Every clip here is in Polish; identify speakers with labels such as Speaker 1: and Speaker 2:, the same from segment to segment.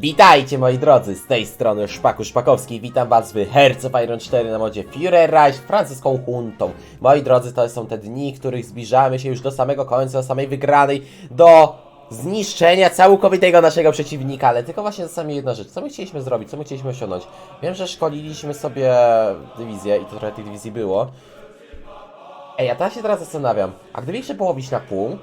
Speaker 1: Witajcie moi drodzy, z tej strony Szpaku Szpakowski, witam was w Hearts of Iron 4 na modzie Führerreich z francuską huntą. Moi drodzy, to są te dni, których zbliżamy się już do samego końca, do samej wygranej, do zniszczenia całkowitego naszego przeciwnika, ale tylko właśnie czasami jedna rzecz, co my chcieliśmy zrobić, co my chcieliśmy osiągnąć. Wiem, że szkoliliśmy sobie dywizję i to trochę tych dywizji było. Ej, ja teraz się teraz zastanawiam, a gdyby ich się połowić na pół,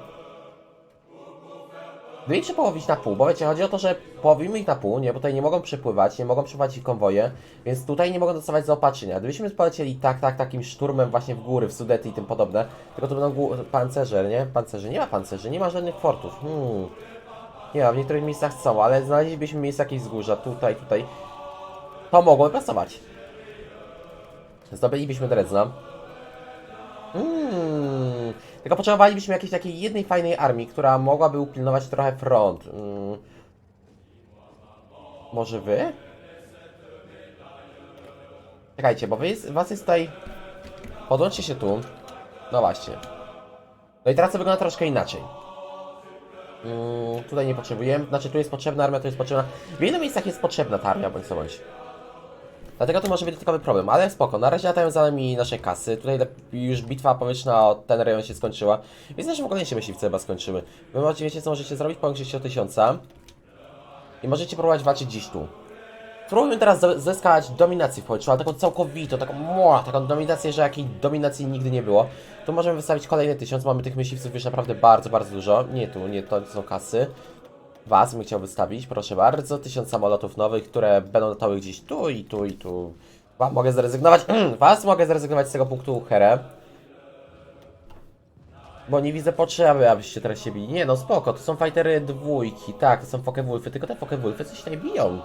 Speaker 1: Się połowić na pół, bo wiecie, chodzi o to, że połowimy ich na pół, nie, bo tutaj nie mogą przepływać, nie mogą przeprowadzić ich konwoje, więc tutaj nie mogą dostawać zaopatrzenia. Gdybyśmy polecieli tak, tak, takim szturmem właśnie w góry, w Sudety i tym podobne, tylko to będą pancerze, nie? Pancerze, nie ma pancerzy, nie ma żadnych fortów. Hmm. Nie ma, w niektórych miejscach są, ale znaleźlibyśmy miejsce jakieś wzgórza, tutaj, tutaj. To mogłoby pasować. Zdobylibyśmy Drezna. Tylko potrzebowalibyśmy jakiejś takiej jednej fajnej armii, która mogłaby upilnować trochę front. Mm. Może wy? Czekajcie, bo wy jest, was jest tutaj... Podłączcie się tu. No właśnie. No i teraz to wygląda troszkę inaczej. Mm, tutaj nie potrzebujemy, znaczy tu jest potrzebna armia, tu jest potrzebna... W wielu miejscach jest potrzebna ta armia, bądź co bądź. Dlatego tu może być dodatkowy problem, ale spoko, na razie latają za nami nasze kasy, tutaj już bitwa powietrzna o ten rejon się skończyła, więc nasze w ogóle się myśliwce chyba skończyły. Wy możecie, wiecie co możecie zrobić? Połączyć się o tysiąca i możecie próbować walczyć gdzieś tu. Spróbujmy teraz zyskać dominację w powietrzu, ale taką całkowitą, taką mua, taką dominację, że jakiej dominacji nigdy nie było. Tu możemy wystawić kolejny tysiąc, mamy tych myśliwców już naprawdę bardzo, bardzo dużo. Nie tu, nie to są kasy. Was bym chciał wystawić, proszę bardzo. Tysiąc samolotów nowych, które będą latały gdzieś tu i tu i tu. Wam mogę zrezygnować. Was mogę zrezygnować z tego punktu Herę. Bo nie widzę potrzeby, abyście teraz się bili. Nie no, spoko, to są fightery dwójki, tak, to są Focke-Wulfy, tylko te Focke-Wulfy coś tutaj biją.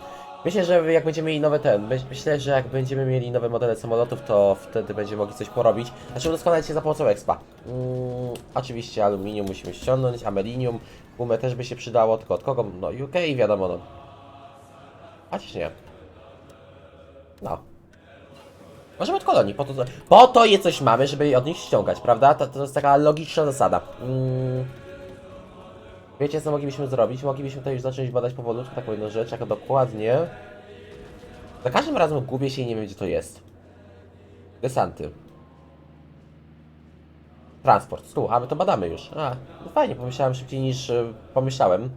Speaker 1: Myślę, że jak będziemy mieli nowe ten, my- myślę, że jak będziemy mieli nowe modele samolotów, to wtedy będziemy mogli coś porobić. Znaczy udoskonalić się za pomocą expa. Mm, oczywiście aluminium musimy ściągnąć, amelinium, gumę też by się przydało, tylko od kogo? No UK wiadomo no. Chociaż nie. No. Możemy od kolonii, po to, po to je coś mamy, żeby od nich ściągać, prawda? To, to jest taka logiczna zasada. Mm. Wiecie co moglibyśmy zrobić? Moglibyśmy tutaj już zacząć badać powolutku taką jedną rzecz, jako dokładnie... Za każdym razem gubię się i nie wiem gdzie to jest. Desanty. Transport, tu, a my to badamy już. A, no fajnie, pomyślałem szybciej niż y, pomyślałem.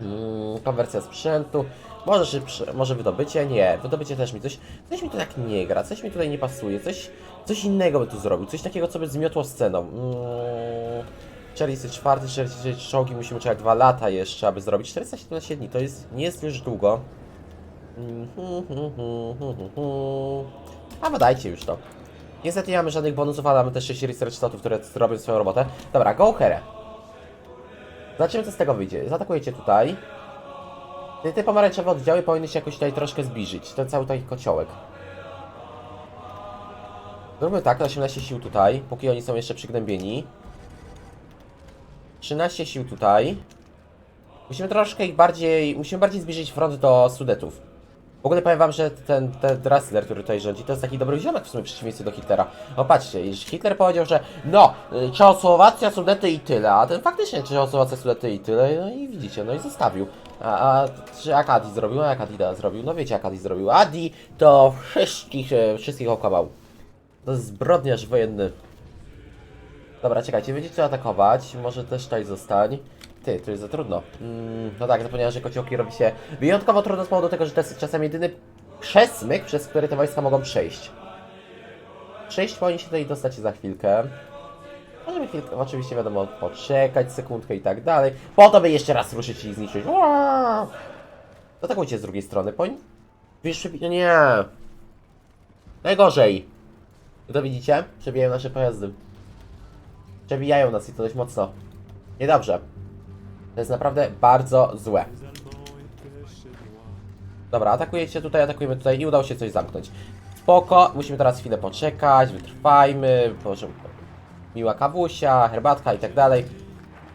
Speaker 1: Mm, konwersja sprzętu. Może szybsze, może wydobycie? Nie, wydobycie też mi coś. Coś mi tu tak nie gra, coś mi tutaj nie pasuje, coś, coś innego by tu zrobił, coś takiego, co by zmiotło sceną. Mm, 44, 46 czołgi musimy czekać 2 lata jeszcze, aby zrobić. 417 dni, to jest, nie jest już długo. Hu. A badajcie już to. Niestety nie mamy żadnych bonusów, ale mamy też 6 research które robią swoją robotę. Dobra, go Here. Zobaczymy co z tego wyjdzie. Zaatakujecie tutaj. Te pomarańczowe oddziały powinny się jakoś tutaj troszkę zbliżyć. Ten cały taki kociołek. Zróbmy tak, 18 sił tutaj, póki oni są jeszcze przygnębieni. 13 sił tutaj. Musimy troszkę ich bardziej, musimy bardziej zbliżyć front do Sudetów. W ogóle powiem wam, że ten, ten który tutaj rządzi, to jest taki dobry ziomek w sumie przeciwieństwie do Hitlera. O patrzcie, Hitler powiedział, że no, y, Czechosłowacja, Sudety i tyle, a ten faktycznie Czechosłowacja, Sudety i tyle, no i widzicie, no i zostawił. A, a czy Akadi zrobił? A jak Adida zrobił? No wiecie jak Adi zrobił. Adi to wszystkich, e, wszystkich okłamał. To jest zbrodniarz wojenny. Dobra, czekajcie, będziecie co atakować, może też tutaj zostań. Ty, to jest za trudno. Mm, no tak, zapomniałem, że kociołki robi się wyjątkowo trudno z powodu tego, że to jest czasem jedyny przesmyk, przez który te wojska mogą przejść. Przejść powinni się tutaj dostać za chwilkę. Możemy chwilkę, oczywiście wiadomo, poczekać sekundkę i tak dalej. Po to by jeszcze raz ruszyć i zniszczyć. Uaa! Atakujcie z drugiej strony, poń... Wiesz, no nie. Najgorzej. To widzicie? Przebijają nasze pojazdy. Przebijają nas i to dość mocno. Niedobrze. To jest naprawdę bardzo złe. Dobra, atakujecie tutaj, atakujemy tutaj i udało się coś zamknąć. Spoko, musimy teraz chwilę poczekać, wytrwajmy, proszę, miła kawusia, herbatka i tak dalej.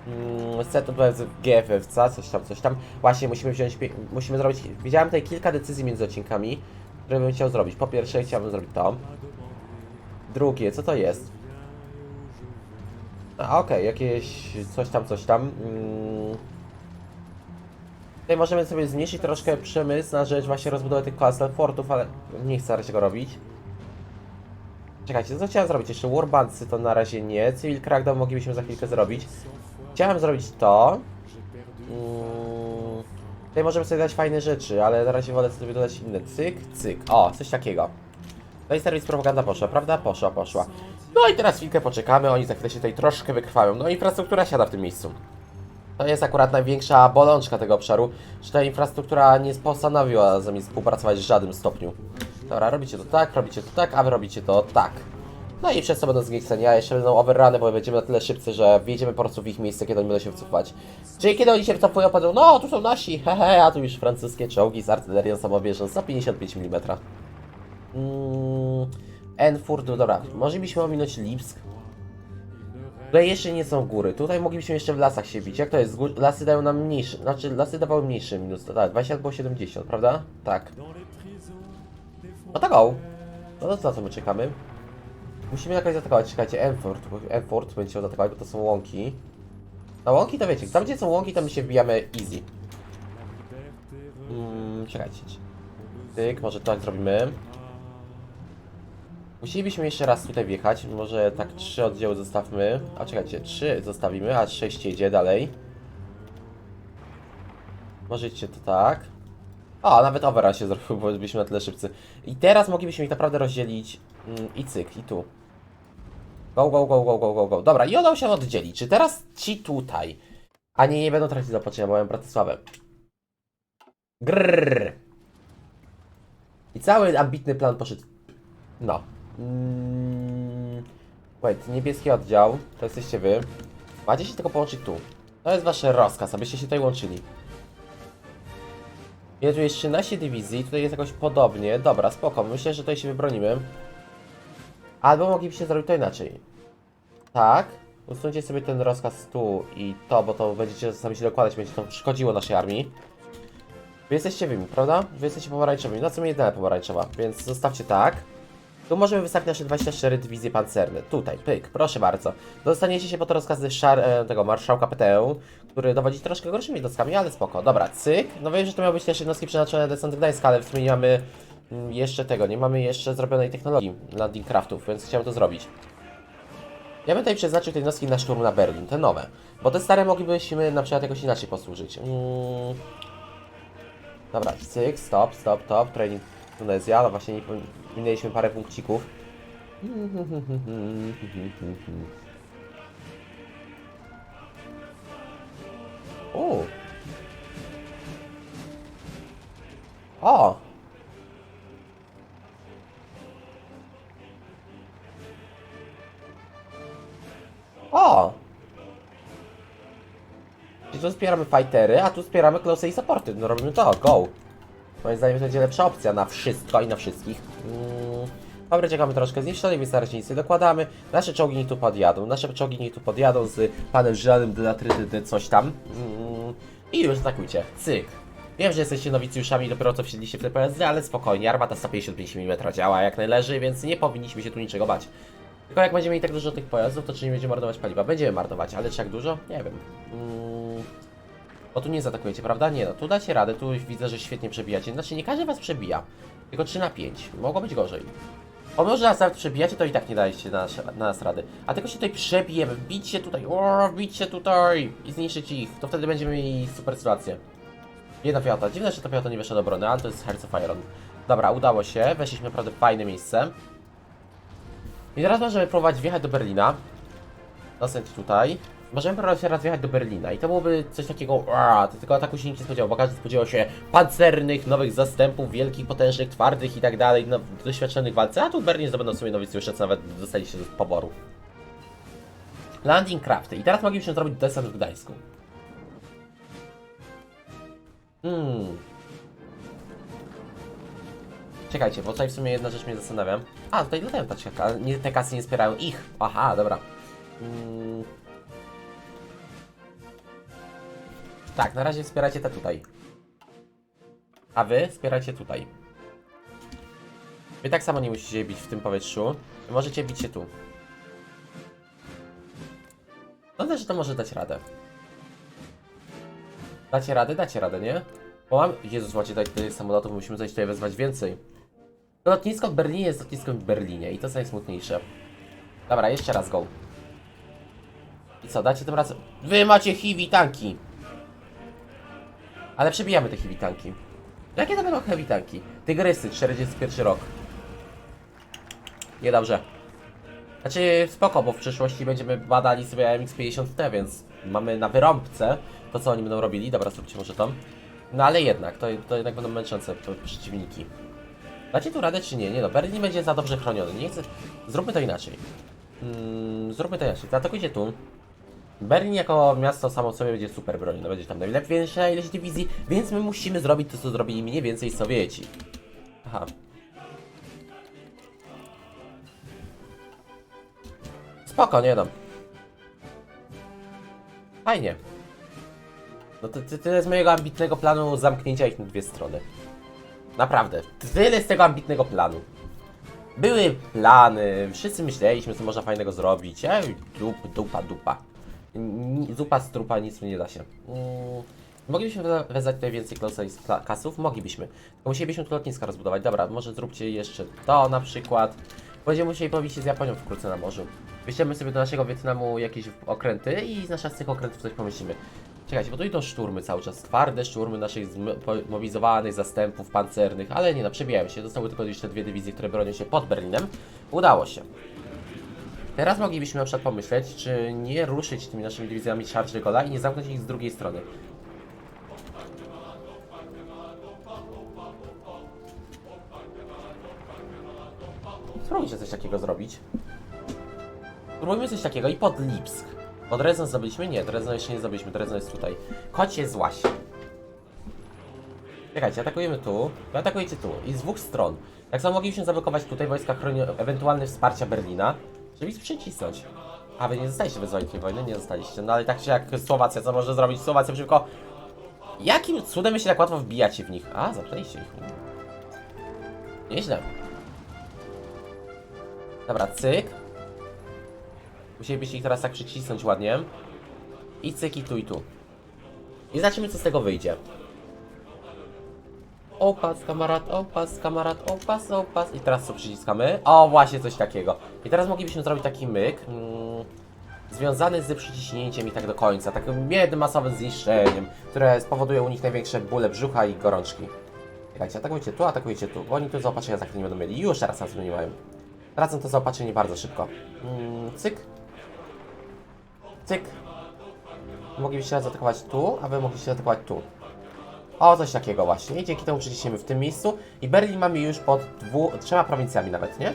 Speaker 1: Mm, Set to jest GFFC, coś tam, coś tam. Właśnie musimy wziąć, musimy zrobić, widziałem tutaj kilka decyzji między odcinkami, które bym chciał zrobić. Po pierwsze chciałbym zrobić to. Drugie, co to jest? A okej, jakieś coś tam, coś tam. Mm. Tutaj możemy sobie zmniejszyć troszkę przemysł na rzecz właśnie rozbudowy tych Castle Fortów, ale nie chcę raczej go robić. Czekajcie, co chciałem zrobić? Jeszcze Warbandsy to na razie nie. Civil Crackdown moglibyśmy za chwilkę zrobić. Chciałem zrobić to. Mm, tutaj możemy sobie dać fajne rzeczy, ale na razie wolę sobie dodać inne. Cyk, cyk. O, coś takiego. No i serwis propaganda poszła, prawda? Poszła, poszła. No i teraz chwilkę poczekamy, oni za chwilę się tutaj troszkę wykrwawią. No infrastruktura siada w tym miejscu. To jest akurat największa bolączka tego obszaru, że ta infrastruktura nie postanowiła z nami współpracować w żadnym stopniu. Dobra, robicie to tak, robicie to tak, a wy robicie to tak. No i przez to będą zgnieceni, a jeszcze będą overruny, bo będziemy na tyle szybcy, że wjedziemy po prostu w ich miejsce, kiedy oni będą się wycofywać. Czyli kiedy oni się wycofują, powiedzą, no tu są nasi, hehe, a tu już francuskie czołgi z artylerią samobieżną za 55 mm. Mm, Enfurt, no dobra, moglibyśmy ominąć Lipsk. Tutaj jeszcze nie są góry, tutaj moglibyśmy jeszcze w lasach się bić. Jak to jest? Lasy dają nam mniejszy, znaczy lasy dawały mniejszy minus, tak, 20 albo 70, prawda? Tak. No tak o. No to co, co my czekamy? Musimy jakoś zaatakować, czekajcie, Enfurt, Enfurt będzie się bo to są łąki. Na łąki to wiecie, tam gdzie są łąki, tam my się wbijamy easy. Mm, czekajcie. Tyk, może tak zrobimy. Musielibyśmy jeszcze raz tutaj wjechać. Może tak trzy oddziały zostawmy. A czekajcie, trzy zostawimy, a sześć jedzie dalej. Możecie to tak. O, nawet overrun się zrobił, bo byliśmy na tyle szybcy. I teraz moglibyśmy ich naprawdę rozdzielić. Mm, I cyk, i tu. Go, go, go, go, go, go, go. Dobra, i udało się oddzielić. Czy teraz ci tutaj, a nie, nie będą tracić zaopatrzenia, bo mają Bratysławę. Grrr. I cały ambitny plan poszedł. No. Mm, wait, niebieski oddział, to jesteście wy. Macie się tylko połączyć tu. To jest wasz rozkaz, abyście się tutaj łączyli. Ile tu jest 13 dywizji, tutaj jest jakoś podobnie. Dobra, spoko, myślę, że tutaj się wybronimy. Albo moglibyście zrobić to inaczej. Tak, usuńcie sobie ten rozkaz tu i to, bo to będziecie sami się dokładać, będzie to szkodziło naszej armii. Wy jesteście wymi, prawda? Wy jesteście pomarańczowymi, no co mi jedyna pomarańczowa, więc zostawcie tak. Tu możemy wystawić nasze 24 dywizje pancerne. Tutaj, pyk, proszę bardzo. Dostaniecie się po to rozkazy szar, e, tego marszałka PTU, który dowodzi troszkę gorszymi jednostkami, ale spoko. Dobra, cyk. No wiem, że to miały być też jednostki przeznaczone na desant Gdańska, ale w sumie nie mamy mm, jeszcze tego, nie mamy jeszcze zrobionej technologii landing craftów, więc chciałem to zrobić. Ja bym tutaj przeznaczył te jednostki na szturm na Berlin, te nowe. Bo te stare moglibyśmy na przykład jakoś inaczej posłużyć. Mm. Dobra, cyk, stop, stop, stop, training Tunezja, no właśnie nie minęliśmy parę punkcików. O! O! O! Czyli tu wspieramy fightery, a tu wspieramy close i supporty. No robimy to, go! Moim zdaniem to będzie lepsza opcja na wszystko i na wszystkich. Mm. Dobra, czekamy troszkę zniszczony, więc na nic nie dokładamy. Nasze czołgi tu podjadą, nasze czołgi tu podjadą z panem żelanym de latryty coś tam. Mm. I już atakujcie. Cyk. Wiem, że jesteście nowicjuszami, dopiero co wsiedliście w te pojazdy, ale spokojnie, armata 155 mm działa jak najleży, więc nie powinniśmy się tu niczego bać. Tylko jak będziemy mieli tak dużo tych pojazdów, to czy nie będziemy marnować paliwa? Będziemy marnować, ale czy jak dużo? Nie wiem. Mm. Bo tu nie zaatakujecie, prawda? Nie no, tu dacie radę, tu widzę, że świetnie przebijacie. Znaczy nie każdy was przebija, tylko 3 na 5. Mogło być gorzej. O może nas nawet przebijacie, to i tak nie daliście na, nas- na nas rady. A tylko się tutaj przebijemy, bicie tutaj, o, bicie tutaj i zniszczyć ich. To wtedy będziemy mieli super sytuację. Jedna piąta. Dziwne, że ta piąta nie wyszła do obrony, ale to jest Hearts of Iron. Dobra, udało się. Weszliśmy naprawdę fajne miejsce. I teraz możemy próbować wjechać do Berlina. Dosyć tutaj. Możemy próbować teraz wjechać do Berlina i to byłoby coś takiego, aaa, tylko ataku się nikt nie spodziewał, bo każdy spodziewał się pancernych, nowych zastępów, wielkich, potężnych, twardych i tak dalej, no, doświadczonych w walce, a tu Berlin zdobędą sobie nowicjusze, co nawet dostali się do poboru. Landing crafty. I teraz moglibyśmy zrobić desant w Gdańsku. Hmm. Czekajcie, bo tutaj w sumie jedna rzecz mnie zastanawia. A, tutaj latają taczki, ale nie, te kasy nie wspierają ich. Aha, dobra. Mm. Tak, na razie wspieracie te tutaj. A wy wspieracie tutaj. Wy tak samo nie musicie bić w tym powietrzu. Możecie bić się tu. Sądzę, że to może dać radę. Dacie radę? Dacie radę, nie? Bo mam... Jezus, macie tutaj, tutaj samolotów, musimy coś tutaj wezwać więcej. To lotnisko w Berlinie jest lotniskiem w Berlinie i to jest najsmutniejsze. Dobra, jeszcze raz go. I co, dacie tym razem... Wy macie heavy tanki! Ale przebijamy te heavy. Jakie to będą heavy tanki? Tygrysy, 41 rok. Niedobrze. Znaczy spoko, bo w przyszłości będziemy badali sobie MX-50T, więc mamy na wyrąbce to, co oni będą robili. Dobra, zróbcie może to. No ale jednak, to, to jednak będą męczące przeciwniki. Dacie tu radę czy nie? Nie no, Berlin będzie za dobrze chroniony. Nie chcę... Zróbmy to inaczej. Mm, zróbmy to inaczej. Zaatakujcie tu. Berlin jako miasto samo w sobie będzie super bronione. Będzie tam najlepsza ilość dywizji, więc my musimy zrobić to, co zrobili mniej więcej Sowieci. Aha. Spoko, nie no. Fajnie. No to, to tyle z mojego ambitnego planu zamknięcia ich na dwie strony. Naprawdę. Tyle z tego ambitnego planu. Były plany, wszyscy myśleliśmy, co można fajnego zrobić. Ej, dup, dupa, dupa. Zupa z trupa, nic mu nie da się. Mm, moglibyśmy we- wezwać tutaj więcej kasów? Moglibyśmy. Tylko musielibyśmy tu lotniska rozbudować. Dobra, może zróbcie jeszcze to na przykład. Będziemy musieli pobić się z Japonią wkrótce na morzu. Wyślemy sobie do naszego Wietnamu jakieś okręty i z naszych z tych okrętów coś pomyślimy. Czekajcie, bo tu idą szturmy cały czas. Twarde szturmy naszych zmobilizowanych zastępów pancernych, ale nie no, przebijają się. Zostały tylko jeszcze dwie dywizje, które bronią się pod Berlinem. Udało się. Teraz moglibyśmy na przykład pomyśleć, czy nie ruszyć tymi naszymi dywizjami Charge Gaulle'a i nie zamknąć ich z drugiej strony. Spróbujcie coś takiego zrobić. Spróbujmy coś takiego i pod Lipsk. Pod Dresden zdobyliśmy? Nie, Dresden jeszcze nie zdobyliśmy, Dresden jest tutaj. Chodźcie złaś. Czekajcie, atakujemy tu, wy atakujecie tu i z dwóch stron. Tak samo moglibyśmy zablokować tutaj wojska chroni ewentualne wsparcia Berlina, żeby ich przycisnąć. A wy nie zostaliście wezwani tej wojny? Nie zostaliście. No ale tak się jak Słowacja, co może zrobić Słowacja przeciwko... Jakim cudem się tak łatwo wbijacie w nich? A, zaczęliście ich. Nieźle. Dobra, cyk. Musielibyście ich teraz tak przycisnąć ładnie. I cyk, i tu, i tu. I zobaczymy, co z tego wyjdzie. Opas, kamarad, opas, kamarad, opas, opas. I teraz co przyciskamy? O, właśnie coś takiego. I teraz moglibyśmy zrobić taki myk. Mm, związany z przyciśnięciem i tak do końca. Takim jednym masowym zniszczeniem, które spowoduje u nich największe bóle brzucha i gorączki. Czekajcie, atakujcie tu, atakujcie tu, bo oni tu zaopatrzenia za chwilę nie będą mieli. Już teraz nas nie. Tracą to zaopatrzenie bardzo szybko. Mm, cyk. Cyk. Moglibyście atakować tu, a wy mogliście atakować tu. O, coś takiego właśnie. I dzięki temu przyciśniemy w tym miejscu. I Berlin mamy już pod dwu, trzema prowincjami nawet, nie?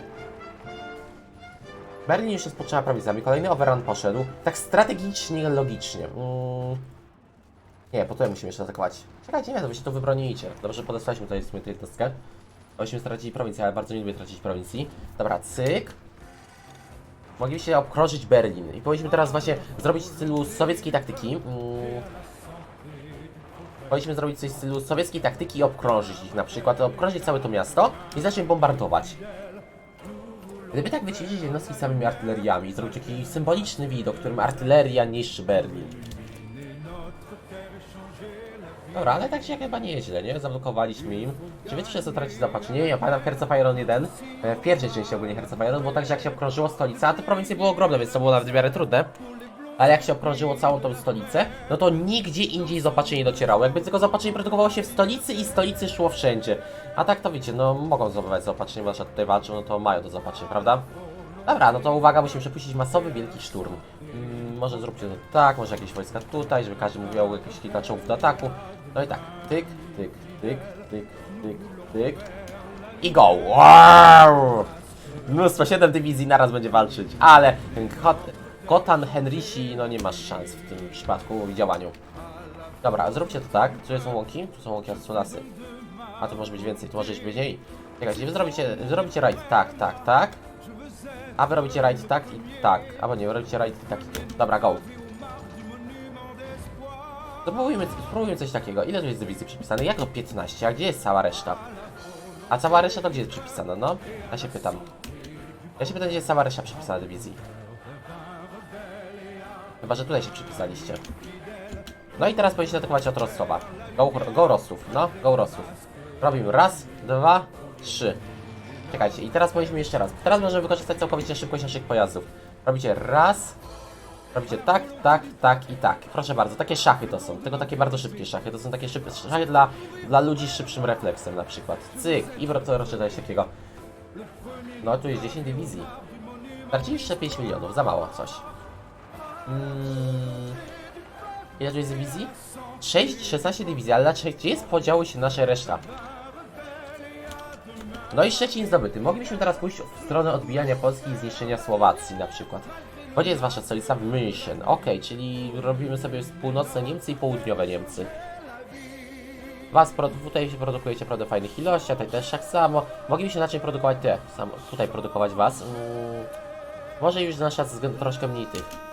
Speaker 1: Berlin już jest pod trzema prowincjami. Kolejny overrun poszedł. Tak strategicznie, logicznie. Mm. Nie, po to musimy jeszcze atakować. Czekajcie, nie, to wy się tu wybronicie. Dobrze, podesłaliśmy tutaj w tę jednostkę. Byśmy stracili prowincję, ale bardzo nie lubię tracić prowincji. Dobra, cyk. Moglibyście obkrążyć Berlin. I powinniśmy teraz właśnie zrobić w stylu sowieckiej taktyki. Mm. Powinniśmy zrobić coś w stylu sowieckiej taktyki i obkrążyć ich na przykład. Obkrążyć całe to miasto i zacząć bombardować. Gdyby tak wyćwiczyć jednostki samymi artyleriami zrobić taki symboliczny widok, którym artyleria niszczy Berlin. Dobra, ale tak się chyba nie jest źle, nie? Zablokowaliśmy im. Czy wiecie, co traci zaopatrzenie? Nie, ja pamiętam of Iron 1, e, w pierwszej części ogólnie of Iron, bo tak, że jak się obkrążyło stolicę, a te prowincje były ogromne, więc to było nawet w miarę trudne. Ale jak się obkrążyło całą tą stolicę, no to nigdzie indziej zaopatrzenie nie docierało. Jakby tylko zaopatrzenie produkowało się w stolicy i stolicy szło wszędzie. A tak to wiecie, no mogą zdobywać zaopatrzenie, bo tutaj walczą, no to mają to zaopatrzenie, prawda? Dobra, no to uwaga, musimy przepuścić masowy, wielki szturm. Mm, może zróbcie to tak, może jakieś wojska tutaj, żeby każdy miał jakieś kilka czołgów do ataku. No i tak, tyk, tyk, tyk, tyk, tyk, tyk. I go! Wow! Mnóstwo, 7 dywizji naraz będzie walczyć, ale ten Kot, Kotan Henrici, no nie masz szans w tym przypadku w działaniu. Dobra, zróbcie to tak. Tu są łąki? Tu są łąki, a tu. A to może być więcej, tu może być mniej. Czekajcie, wy zrobicie, zrobicie rajd tak, tak, tak. A wy robicie rajd tak i tak. Albo nie, wy robicie rajd tak i tu. Dobra, go. Spróbujmy, spróbujmy coś takiego. Ile tu jest dywizji przypisane? Jak to 15? A gdzie jest cała reszta? A cała reszta to gdzie jest przypisana, no? Ja się pytam. Ja się pytam, gdzie jest cała reszta przypisana dywizji. Chyba, że tutaj się przypisaliście. No i teraz powinniście atakować od Rostowa. Go, go no, go Rostów. Robimy raz, dwa, trzy. Czekajcie, i teraz powinniśmy jeszcze raz. Teraz możemy wykorzystać całkowicie szybkość naszych pojazdów. Robicie raz, robicie tak, tak, tak i tak. Proszę bardzo, takie szachy to są, tylko takie bardzo szybkie szachy. To są takie szybkie szachy dla, dla ludzi z szybszym refleksem na przykład. Cyk, i wracamy do czegoś takiego. No, tu jest 10 dywizji. Straciliście 5 milionów, za mało coś. Mm, ile tu jest dywizji? 6, 16 dywizji, ale dlaczego, gdzie jest podziały się nasze reszta? No i Szczecin zdobyty. Moglibyśmy teraz pójść w stronę odbijania Polski i zniszczenia Słowacji na przykład. Gdzie jest wasza stolica? München. Okej, czyli robimy sobie północne Niemcy i południowe Niemcy. Was tutaj się produkujecie prawda w fajnych ilościach, tutaj też tak samo. Moglibyśmy inaczej produkować te, samo, tutaj produkować was. Mm, może już na czas względu troszkę mniej tych.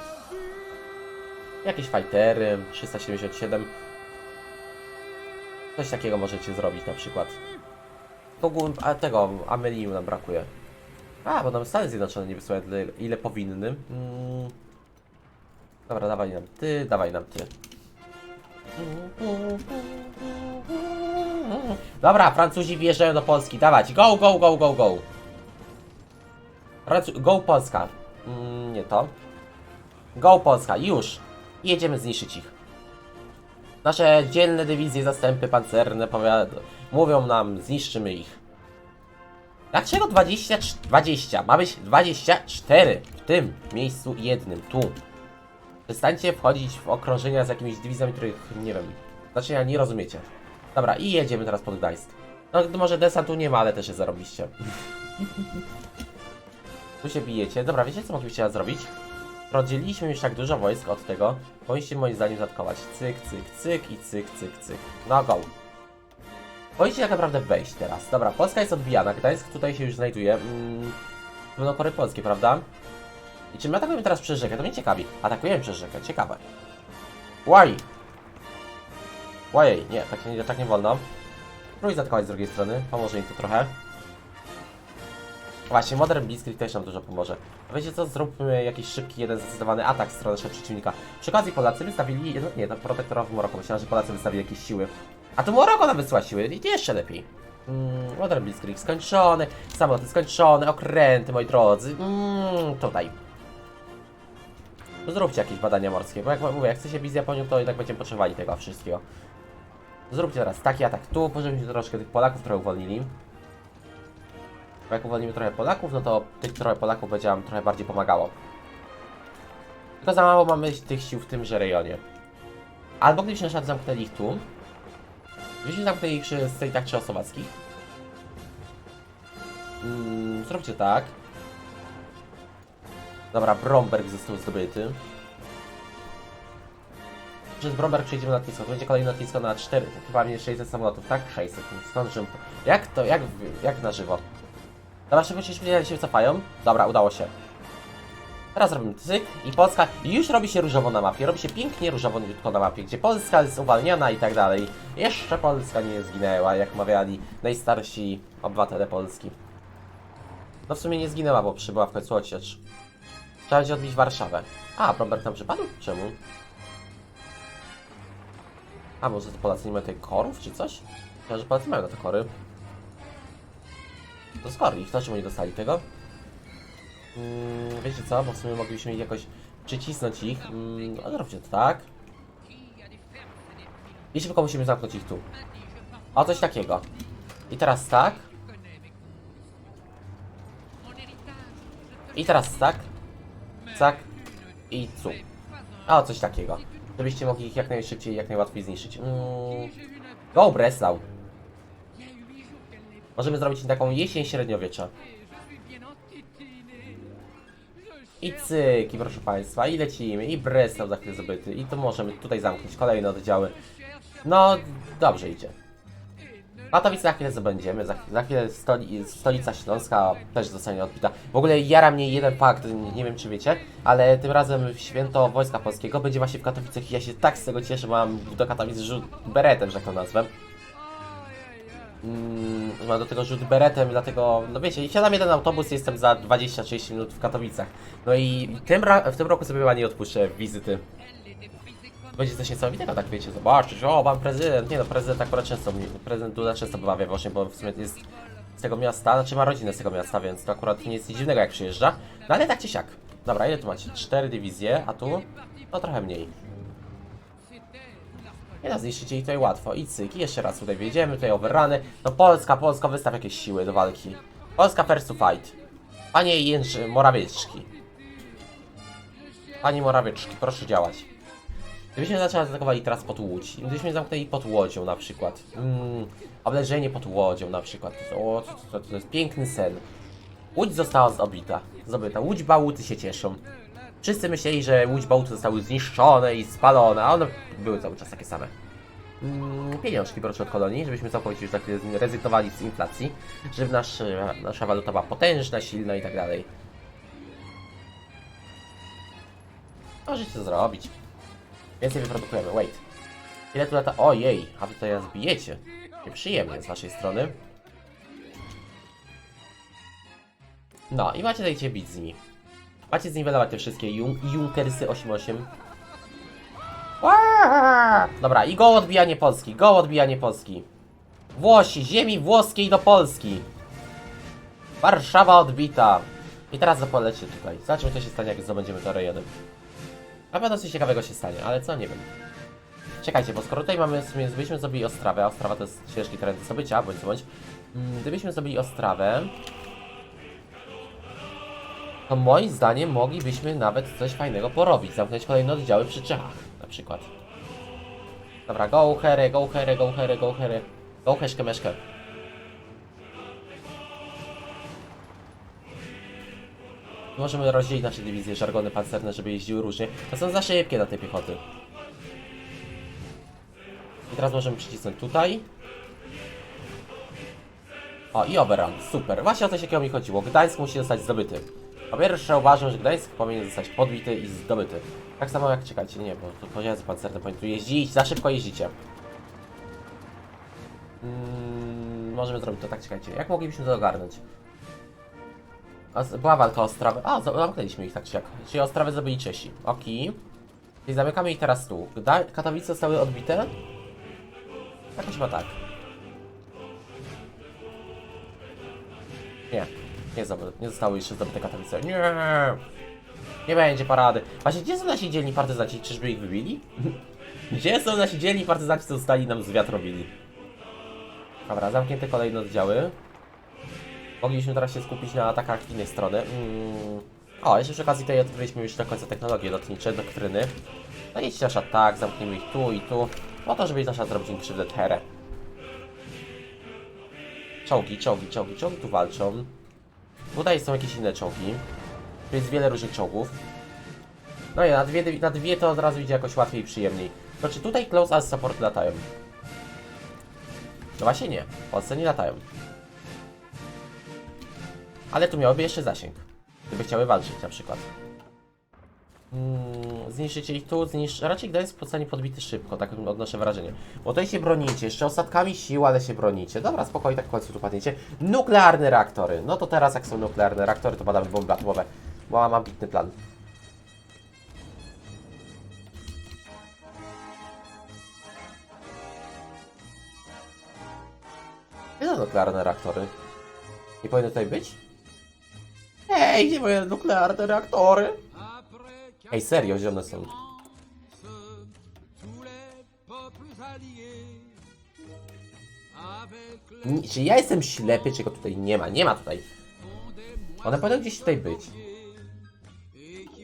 Speaker 1: Jakieś fightery, 377. Coś takiego możecie zrobić na przykład. Ogółem, a tego, Amelium nam brakuje. A, bo nam Stany Zjednoczone nie wysyłają tyle, ile powinny. Mm. Dobra, dawaj nam ty, dawaj nam ty. Dobra, Francuzi wjeżdżają do Polski, dawać, go, go, go, go, go. Go Polska. Mm, nie to. Go Polska, już. I jedziemy zniszczyć ich. Nasze dzielne dywizje, zastępy pancerne mówią nam, zniszczymy ich. Dlaczego 20? 20. Ma być 24 w tym miejscu jednym, tu. Przestańcie wchodzić w okrążenia z jakimiś dywizjami, których nie wiem. Znaczenia nie rozumiecie. Dobra, i jedziemy teraz pod Gdańsk. No może desantu nie ma, ale też jest zarobiście. tu się bijecie. Dobra, wiecie co moglibyście teraz zrobić? Rozdzieliliśmy już tak dużo wojsk od tego. Powinniście moim zdaniem zatkować. Cyk, cyk, cyk i cyk, cyk, cyk. No go. Powinniście tak naprawdę wejść teraz. Dobra, Polska jest odbijana. Gdańsk tutaj się już znajduje. Mm, będą kory polskie, prawda? I czy my atakujemy teraz przez rzekę? To mnie ciekawi. Atakujemy przez rzekę, ciekawe. Why? Why? Nie, tak nie, tak nie wolno. Próbuj zaatakować z drugiej strony, pomoże im to trochę. Właśnie, Modern Blitzkrieg też nam dużo pomoże. A Wiecie co, zróbmy jakiś szybki, jeden zdecydowany atak w stronę naszego przeciwnika. Przy okazji Polacy wystawili, jedno, nie, to protektorowi Moroko, myślałem, że Polacy wystawili jakieś siły. A tu Moroko nam wysłała siły, i jeszcze lepiej. Mm, Modern Blitzkrieg skończony, samoloty skończone, okręty, moi drodzy. Mm, tutaj. Zróbcie jakieś badania morskie, bo jak mówię, jak chce się bić z Japonią, to jednak będziemy potrzebowali tego wszystkiego. Zróbcie teraz taki atak tu, pożebyśmy troszkę tych Polaków trochę uwolnili. Bo jak uwolnimy trochę Polaków, no to tych trochę Polaków będzie nam trochę bardziej pomagało. Tylko za mało mamy tych sił w tymże rejonie. Albo gdybyśmy na przykład zamknęli ich tu. Gdybyśmy zamknęli ich przy stolitach czechosłowackich. Mm, zróbcie tak. Dobra, Bromberg został zdobyty. Przez Bromberg przejdziemy na lotnisko. To będzie kolejne lotnisko na 4, chyba nie 600 samolotów, tak? 600. Skąd? Jak to, jak, jak na żywo? Dobra, szybko się się wycofają. Dobra, udało się. Teraz robimy cyk i Polska już robi się różowo na mapie. Robi się pięknie różowo na mapie, gdzie Polska jest uwalniana i tak dalej. Jeszcze Polska nie zginęła, jak mawiali najstarsi obywatele Polski. No w sumie nie zginęła, bo przybyła w końcu ociecz. Trzeba będzie odbić Warszawę. A, Bromberg tam przypadł? Czemu? A, może to Polacy nie mają tych korów, czy coś? Ja, że Polacy mają na to kory. To skoro ich, to czemu nie dostali tego? Mm, wiecie co, bo w sumie moglibyśmy jakoś przycisnąć ich. Mm, ale róbcie to tak. I szybko musimy zamknąć ich tu. O, coś takiego. I teraz tak. I teraz tak. Tak. I cu. A, o, coś takiego. Żebyście mogli ich jak najszybciej, jak najłatwiej zniszczyć. Mm. Go, Breslau. Możemy zrobić taką jesień średniowiecza. I cyki, proszę Państwa, i lecimy, i Breslau za chwilę zdobyty, i to możemy tutaj zamknąć kolejne oddziały. No, dobrze idzie. Katowice za chwilę zdobędziemy, za, za chwilę stoli, stolica Śląska też zostanie odbita. W ogóle jara mnie jeden fakt, nie, nie wiem czy wiecie, ale tym razem święto Wojska Polskiego będzie właśnie w Katowicach i ja się tak z tego cieszę, mam do Katowic rzut beretem, że tak to nazwę. Mam do tego rzut beretem, dlatego, no wiecie, wsiadam jeden autobus, jestem za 20-30 minut w Katowicach. No i tym w tym roku sobie chyba nie odpuszczę wizyty Będzie coś niesamowitego, tak wiecie, zobaczyć, o, pan prezydent, nie no, prezydent akurat często, prezydent Duda często bywa Włoszech, bo w sumie jest z tego miasta, znaczy ma rodzinę z tego miasta, więc to akurat nie jest nic dziwnego jak przyjeżdża, no ale tak czy siak. Dobra, ile tu macie? Cztery dywizje, a tu? No trochę mniej. Nie no, zniszczycie tutaj łatwo. I cyk, i jeszcze raz tutaj wjedziemy, tutaj overruny. No Polska, Polska, wystaw jakieś siły do walki. Polska first to fight. Panie Jędrzy, Morawieczki. Panie Morawieczki, proszę działać. Gdybyśmy zaczęli atakowali teraz pod Łódź, gdybyśmy zamknęli pod Łodzią na przykład. Mm, oblężenie pod Łodzią na przykład. O, to, to, to jest piękny sen. Łódź została zobita. Zdobyta. Łódź Bałuty się cieszą. Wszyscy myśleli, że Łódź Bałuty zostały zniszczone i spalone, a one były cały czas takie same. Mm, pieniążki proszę od kolonii, żebyśmy całkowicie już tak rezygnowali z inflacji, żeby nasz, nasza waluta była potężna, silna i tak dalej. Możecie to zrobić. Więcej wyprodukujemy, wait. Ile tu lata? Ojej, a wy tutaj nas bijecie. Nieprzyjemnie z waszej strony. No i macie tutaj bić z nimi. Macie zniwelować te wszystkie jun Junkersy 88. Dobra, i go odbijanie Polski, go odbijanie Polski. Włosi, ziemi włoskiej do Polski. Warszawa odbita. I teraz zapolecie tutaj. Zobaczmy, co się stanie, jak zdobędziemy to rejonem. Na pewno coś ciekawego się stanie, ale co, nie wiem. Czekajcie, bo skoro tutaj mamy, w sumie, gdybyśmy zrobili Ostrawę, a Ostrawa to jest ciężki teren do zdobycia, bądź co bądź. Mm, Gdybyśmy zrobili Ostrawę, to moim zdaniem moglibyśmy nawet coś fajnego porobić. Zamknąć kolejne oddziały przy Czechach, na przykład. Dobra, go hery, go hery, go hery, go hery. Go meszkę. Możemy rozdzielić nasze dywizje żargony pancerne, żeby jeździły różnie. To są za szybkie na tej piechoty. I teraz możemy przycisnąć tutaj. O, i Oberon, super. Właśnie o coś takiego mi chodziło. Gdańsk musi zostać zdobyty. Po pierwsze uważam, że Gdańsk powinien zostać podbity i zdobyty. Tak samo jak, czekajcie, nie, bo to pojazdy pancerne powinny tu jeździć, za szybko jeździcie. Mm, możemy zrobić to tak, czekajcie. Jak moglibyśmy to ogarnąć? Była walka o Ostrawę. A, za- zamknęliśmy ich tak czy jak. Czyli Ostrawę zrobili Czesi. Oki. Czyli zamykamy ich teraz tu. Gda Katowice zostały odbite? Jakoś chyba tak. Nie. Nie, nie zostały jeszcze zdobyte Katowice. Nie. Nie będzie parady. Właśnie, gdzie są nasi dzielni partyzanci? Czyżby ich wybili? gdzie są nasi dzielni partyzanci, co zostali nam zwiat robili? Dobra, zamknięte kolejne oddziały. Mogliśmy teraz się skupić na atakach z innej strony. Mm. O, jeszcze przy okazji tutaj odkryliśmy już do końca technologie lotnicze, doktryny. No idźcie nasz atak, zamkniemy ich tu i tu. Po to, żeby nasza zrobić im krzywdę terę. Czołgi, czołgi, czołgi, czołgi tu walczą. Tutaj są jakieś inne czołgi. Tu jest wiele różnych czołgów. No i na dwie, na dwie to od razu idzie jakoś łatwiej i przyjemniej. Znaczy tutaj close as support latają. No właśnie nie, w Polsce nie latają. Ale tu miałoby jeszcze zasięg. Gdyby chciały walczyć na przykład. Mm, zniszczycie ich tu, zniszcz... Raczej Gdańsk zostanie podbity szybko, tak odnoszę wrażenie. Bo tutaj się bronicie, jeszcze ostatkami sił, ale się bronicie. Dobra, spokojnie, tak w końcu tu padniecie. Nuklearne reaktory. No to teraz jak są nuklearne reaktory, to badamy bomby atomowe. Bo mam ambitny plan. Gdzie są nuklearne reaktory? Nie powinny tutaj być? Ej, gdzie moje nuklearne reaktory? Ej, serio, gdzie one są? Czy ja jestem ślepy, czy go tutaj nie ma? Nie ma tutaj. One powinny gdzieś tutaj być.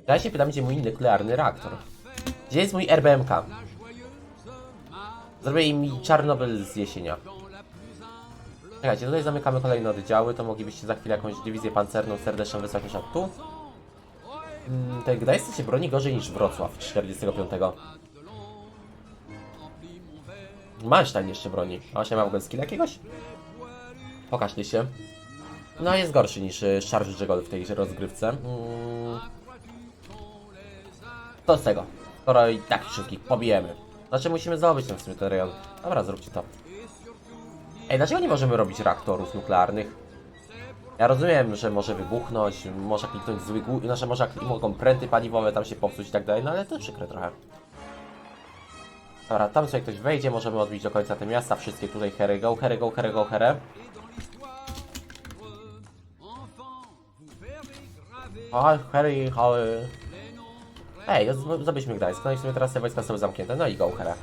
Speaker 1: Ja się pytam, gdzie mój nuklearny reaktor. Gdzie jest mój RBMK? Zrobię im Czarnobyl z jesienia. Czekajcie, tutaj zamykamy kolejne oddziały, to moglibyście za chwilę jakąś dywizję pancerną serdecznie wysłać już tu. Mm, Ten Gdańsk się broni gorzej niż Wrocław 45. Manstein jeszcze broni. A właśnie ma w ogóle skill jakiegoś? Pokaż ty się. No jest gorszy niż y, Charles de Gaulle w tej rozgrywce. Mm. To z tego. Skoro i tak wszystkich pobijemy. Znaczy musimy zdobyć ten w sumie ten rejon. Dobra, zróbcie to. Ej, dlaczego nie możemy robić reaktorów nuklearnych? Ja rozumiem, że może wybuchnąć, może kliknąć zły gó... Znaczy może mogą pręty paliwowe tam się popsuć i tak dalej, no ale to przykre trochę. Dobra, tam sobie ktoś wejdzie, możemy odbić do końca te miasta, wszystkie tutaj hery go, hery go, hery go, hery. O, hery, holy. Ej, zdobyliśmy Gdańsk, no i w sumie teraz te wojska są zamknięte, no i go, hera.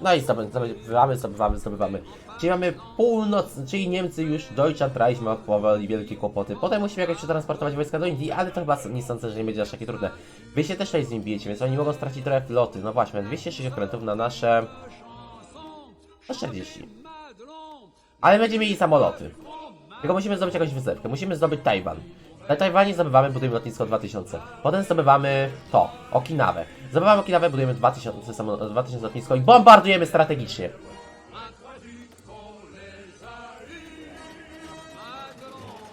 Speaker 1: No i zdoby- zdobywamy, zdobywamy, zdobywamy. Czyli mamy północ, czyli Niemcy już, Deutschland Reich ma powoli wielkie kłopoty. Potem musimy jakoś przetransportować wojska do Indii, ale to chyba nie sądzę, że nie będzie aż takie trudne. Wy się też z nim bijecie, więc oni mogą stracić trochę floty. No właśnie, 206 okrętów na nasze... No 40. Ale będziemy mieli samoloty. Tylko musimy zdobyć jakąś wysepkę. Musimy zdobyć Tajwan. Na Tajwanie zdobywamy, budujemy lotnisko 2000. Potem zdobywamy to, Okinawę. Zdobywamy Okinawę, budujemy 2000, samo- 2000 lotnisko i bombardujemy strategicznie.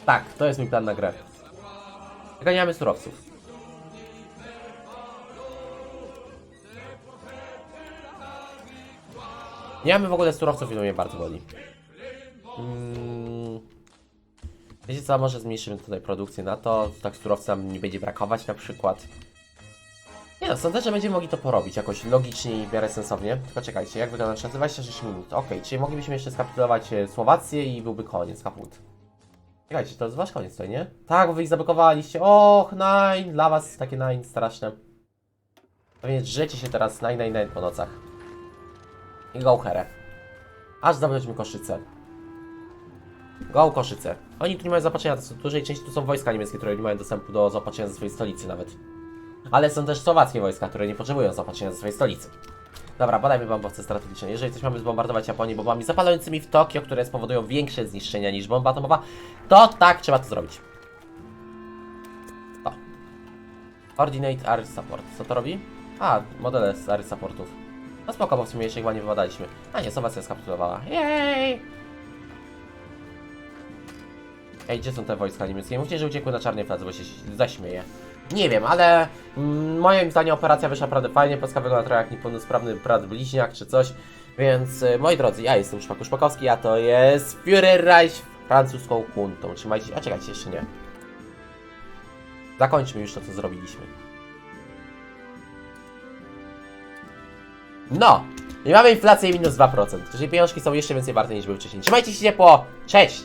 Speaker 1: Tak, to jest mój plan na grę. Mamy surowców. Nie mamy w ogóle surowców i to mnie bardzo boli. Wiecie co, może zmniejszymy tutaj produkcję na to, tak surowca nam nie będzie brakować na przykład. Nie no, sądzę, że będziemy mogli to porobić jakoś logicznie i w miarę sensownie. Tylko czekajcie, jak wygląda nasze 26 minut? Okej, czyli moglibyśmy jeszcze skapitulować e, Słowację i byłby koniec, kaput. Czekajcie, to jest wasz koniec tutaj, nie? Tak, bo wy ich zablokowaliście. Och, nine, dla was takie nine straszne. Pewnie drzecie się teraz nine, nine, nine po nocach. I go herę. Aż zdobędziemy Koszyce. Go Koszyce. Oni tu nie mają zaopatrzenia, to są, dużej części tu są wojska niemieckie, które nie mają dostępu do zaopatrzenia ze swojej stolicy nawet. Ale są też słowackie wojska, które nie potrzebują zaopatrzenia ze swojej stolicy. Dobra, badajmy bombowce strategiczne. Jeżeli coś mamy zbombardować Japonię bombami zapalającymi w Tokio, które spowodują większe zniszczenia niż bomba atomowa, to tak trzeba to zrobić. To. Coordinate Air Support. Co to robi? A, modele z Air Supportów. No spoko, bo w sumie jeszcze chyba nie wybadaliśmy. A nie, Słowacja skapitulowała. Jej! Ej, gdzie są te wojska niemieckie? Mówcie, że uciekły na czarnej fladze, bo się zaśmieję. Nie wiem, ale mm, moim zdaniem operacja wyszła naprawdę fajnie. Polska wygląda trochę jak niepełnosprawny brat bliźniak czy coś. Więc y, moi drodzy, ja jestem Szpaku Szpakowski, a to jest Führerreich francuską kuntą. Trzymajcie się, a czekajcie, jeszcze nie. Zakończmy już to, co zrobiliśmy. No! I mamy inflację minus 2%, czyli pieniążki są jeszcze więcej warte niż były wcześniej. Trzymajcie się ciepło! Cześć!